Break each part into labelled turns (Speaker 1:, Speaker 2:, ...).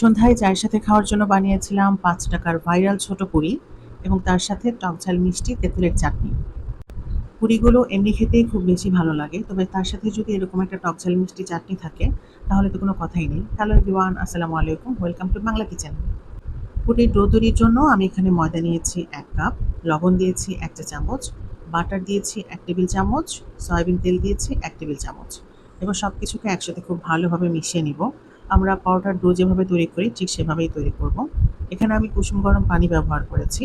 Speaker 1: সন্ধ্যায় চায়ের সাথে খাওয়ার জন্য বানিয়েছিলাম পাঁচ টাকার ভাইরাল ছোট পুরি এবং তার সাথে টকঝাল মিষ্টি, তেঁতুলের চাটনি। পুরিগুলো এমনি খেতেই খুব বেশি ভালো লাগে, তবে তার সাথে যদি এরকম একটা টকঝাল মিষ্টি চাটনি থাকে, তাহলে তো কোনো কথাই নেই। হ্যালো এভরিওয়ান, আসসালামু আলাইকুম, ওয়েলকাম টু বাংলা কিচেন। পুরির ডো তৈরির জন্য আমি এখানে ময়দা নিয়েছি এক কাপ, লবণ দিয়েছি এক চা চামচ, বাটার দিয়েছি এক টেবিল চামচ, সয়াবিন তেল দিয়েছি এক টেবিল চামচ। এবার সব কিছুকে একসাথে খুব ভালোভাবে মিশিয়ে নিব। আমরা পাউডার ডো যেভাবে তৈরি করি, ঠিক সেভাবেই তৈরি করব। এখানে আমি কুসুম গরম পানি ব্যবহার করেছি।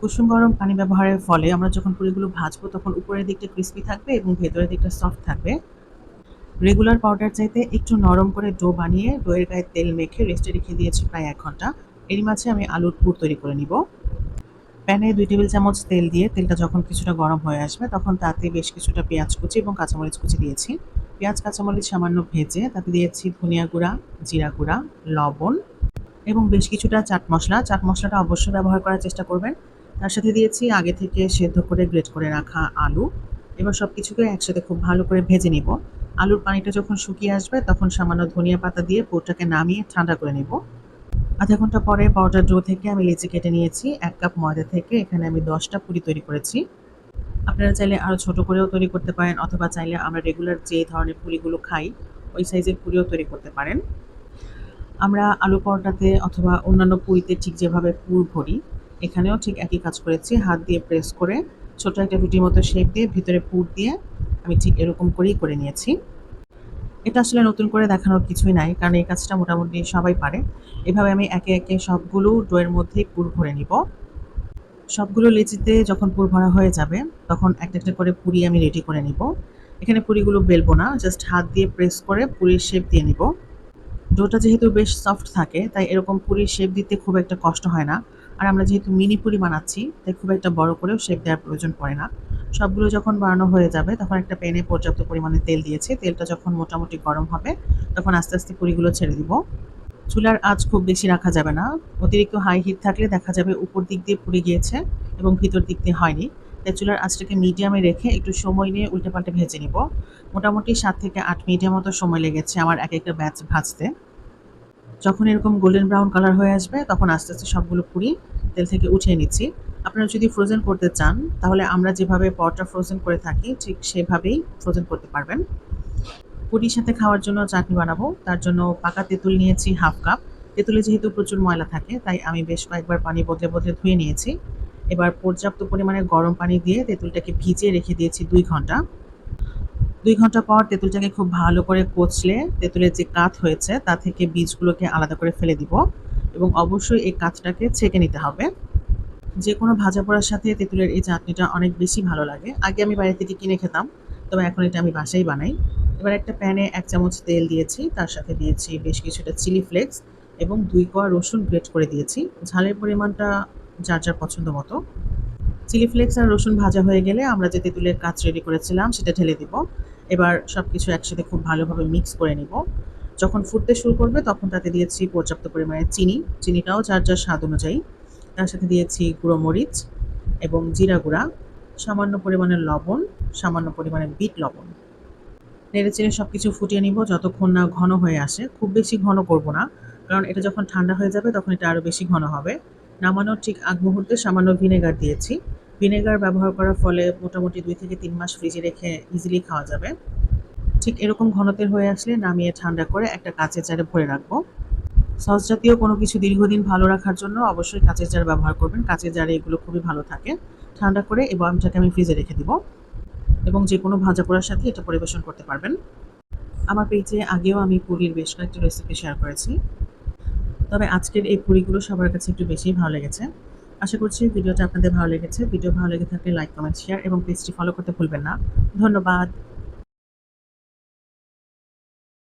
Speaker 1: কুসুম গরম পানি ব্যবহারের ফলে আমরা যখন পুরিগুলো ভাজবো, তখন উপরের দিকটা ক্রিস্পি থাকবে এবং ভেতরের দিকটা সফট থাকবে। রেগুলার পাউডার চাইতে একটু নরম করে ডো বানিয়ে ডোয়ের গায়ে তেল মেখে রেস্টে রেখে দিয়েছি প্রায় এক ঘণ্টা। এরই মাঝে আমি আলুর পুর তৈরি করে নিব। প্যানে দুই টেবিল চামচ তেল দিয়ে তেলটা যখন কিছুটা গরম হয়ে আসবে, তখন তাতে বেশ কিছুটা পেঁয়াজ কুচি এবং কাঁচামরিচ কুচি দিয়েছি। পেঁয়াজ, কাঁচামরিচ, সামান্য ভেজে তাতে দিয়েছি ধনিয়া গুঁড়া, জিরা গুঁড়া, লবণ এবং বেশ কিছুটা চাট মশলা। চাট মশলাটা অবশ্যই ব্যবহার করার চেষ্টা করবেন। তার সাথে দিয়েছি আগে থেকে সেদ্ধ করে গ্রেট করে রাখা আলু। এবার সব কিছুকে একসাথে খুব ভালো করে ভেজে নিব। আলুর পানিটা যখন শুকিয়ে আসবে তখন সামান্য ধনিয়া পাতা দিয়ে পোরটাকে নামিয়ে ঠান্ডা করে নেব। আধা ঘণ্টা পরে পাউডার ডো থেকে আমি লিচি কেটে নিয়েছি। এক কাপ ময়দা থেকে এখানে আমি দশটা পুরি তৈরি করেছি। আপনারা চাইলে আরও ছোট করেও তৈরি করতে পারেন, অথবা চাইলে আমরা রেগুলার যে ধরনের পুরিগুলো খাই, ওই সাইজের পুরিও তৈরি করতে পারেন। আমরা আলু পরোটাতে অথবা অন্যান্য পুরিতে ঠিক যেভাবে পুর ভরি, এখানেও ঠিক একই কাজ করেছি। হাত দিয়ে প্রেস করে ছোট একটা রুটির মতো শেপ দিয়ে ভিতরে পুর দিয়ে আমি ঠিক এরকম করেই করে নিয়েছি। এটা আসলে নতুন করে দেখানোর কিছুই নাই, কারণ এই কাজটা মোটামুটি সবাই পারে। এভাবে আমি একে একে সবগুলো ডোয়ের মধ্যেই পুর ভরে নিব। সবগুলো লেচিতে যখন পুর ভরা হয়ে যাবে, তখন একটা একটা করে পুরি আমি রেডি করে নিব। এখানে পুরিগুলো বেলবো না জাস্ট হাত দিয়ে প্রেস করে পুরির শেপ দিয়ে নিব। ডোটা যেহেতু বেশ সফট থাকে, তাই এরকম পুরির শেপ দিতে খুব একটা কষ্ট হয় না। আর আমরা যেহেতু মিনি পুরি বানাচ্ছি, তাই খুব একটা বড় করেও শেপ দেওয়ার প্রয়োজন পড়ে না। সবগুলো যখন বানানো হয়ে যাবে, তখন একটা প্যানে পর্যাপ্ত পরিমাণে তেল দিয়েছি। তেলটা যখন মোটামুটি গরম হবে, তখন আস্তে আস্তে পুরিগুলো ছেড়ে দিব। চুলার আঁচ খুব বেশি রাখা যাবে না। অতিরিক্ত হাই হিট থাকলে দেখা যাবে উপর দিক দিয়ে পুড়ে গিয়েছে এবং ভিতর দিক দিয়ে হয়নি। তাই চুলার আঁচটাকে মিডিয়ামে রেখে একটু সময় নিয়ে উল্টে পাল্টে ভেজে নিব। মোটামুটি সাত থেকে আট মিনিটের মতো সময় লেগেছে আমার এক একটা ব্যাচ ভাজতে। যখন এরকম গোল্ডেন ব্রাউন কালার হয়ে আসবে, তখন আস্তে আস্তে সবগুলো পুরি তেল থেকে উঠিয়ে নিচ্ছি। আপনারা যদি ফ্রোজেন করতে চান, তাহলে আমরা যেভাবে পরটা ফ্রোজেন করে থাকি, ঠিক সেভাবেই ফ্রোজেন করতে পারবেন। পুরির সাথে খাওয়ার জন্য চাটনি বানাবো। তার জন্য পাকা তেঁতুল নিয়েছি হাফ কাপ। তেঁতুলে যেহেতু প্রচুর ময়লা থাকে, তাই আমি বেশ কয়েকবার পানি বদলে বদলে ধুয়ে নিয়েছি। এবার পর্যাপ্ত পরিমাণে গরম পানি দিয়ে তেঁতুলটাকে ভিজিয়ে রেখে দিয়েছি দুই ঘণ্টা। দুই ঘণ্টা পর তেঁতুলটাকে খুব ভালো করে কচলে তেঁতুলের যে কাত হয়েছে, তা থেকে বীজগুলোকে আলাদা করে ফেলে দিব এবং অবশ্যই এই কাতটাকে ছেঁকে নিতে হবে। যে কোনো ভাজা পোড়ার সাথে তেঁতুলের এই চাটনিটা অনেক বেশি ভালো লাগে। আগে আমি বাইরে থেকে কিনে খেতাম, তবে এখন এটা আমি বাসায় বানাই। এবার একটা প্যানে এক চামচ তেল দিয়েছি, তার সাথে দিয়েছি বেশ কিছুটা চিলি ফ্লেক্স এবং দুই কোয়া রসুন গ্রেট করে দিয়েছি। ঝালের পরিমাণটা যার যার পছন্দ মতো। চিলি ফ্লেক্স আর রসুন ভাজা হয়ে গেলে আমরা যে তেঁতুলের কাজ রেডি করেছিলাম সেটা ঢেলে দিব। এবার সব কিছু একসাথে খুব ভালোভাবে মিক্স করে নিব। যখন ফুটতে শুরু করবে তখন তাতে দিয়েছি পর্যাপ্ত পরিমাণে চিনি। চিনিটাও যার যার স্বাদ অনুযায়ী। তার সাথে দিয়েছি গুঁড়ো মরিচ এবং জিরা গুঁড়া, সামান্য পরিমাণে লবণ, সামান্য পরিমাণে বিট লবণ। নেড়ে চেড়ে সব কিছু ফুটিয়ে নিব, যতক্ষণ না ঘন হয়ে আসে। খুব বেশি ঘন করব না, কারণ এটা যখন ঠান্ডা হয়ে যাবে, তখন এটা আরও বেশি ঘন হবে। নামানোর ঠিক আগ মুহূর্তে সামান্য ভিনেগার দিয়েছি। ভিনেগার ব্যবহার করার ফলে মোটামুটি দুই থেকে তিন মাস ফ্রিজে রেখে ইজিলি খাওয়া যাবে। ঠিক এরকম ঘনতের হয়ে আসলে নামিয়ে ঠান্ডা করে একটা কাঁচের জারে ভরে রাখব। সস জাতীয় কোনো কিছু দীর্ঘদিন ভালো রাখার জন্য অবশ্যই কাঁচের জার ব্যবহার করবেন। কাঁচের জারে এগুলো খুবই ভালো থাকে। ঠান্ডা করে এই বয়ামটাকে আমি ফ্রিজে রেখে দিব। এবং যে কোনো ভাজা পোড়ার সাথে এটা পরিবেশন করতে পারবেন। আমার পেজে আগেও আমি পুরীর বেশ কয়েকটি রেসিপি শেয়ার করেছি। তবে আজকের এই পুরিগুলো সবার কাছে একটু বেশিই ভালো লেগেছে। আশা করছি ভিডিওটা আপনাদের ভালো লেগেছে। ভিডিও ভালো লেগে থাকলে লাইক কমেন্ট শেয়ার এবং পেজটি ফলো করতে ভুলবেন না। ধন্যবাদ।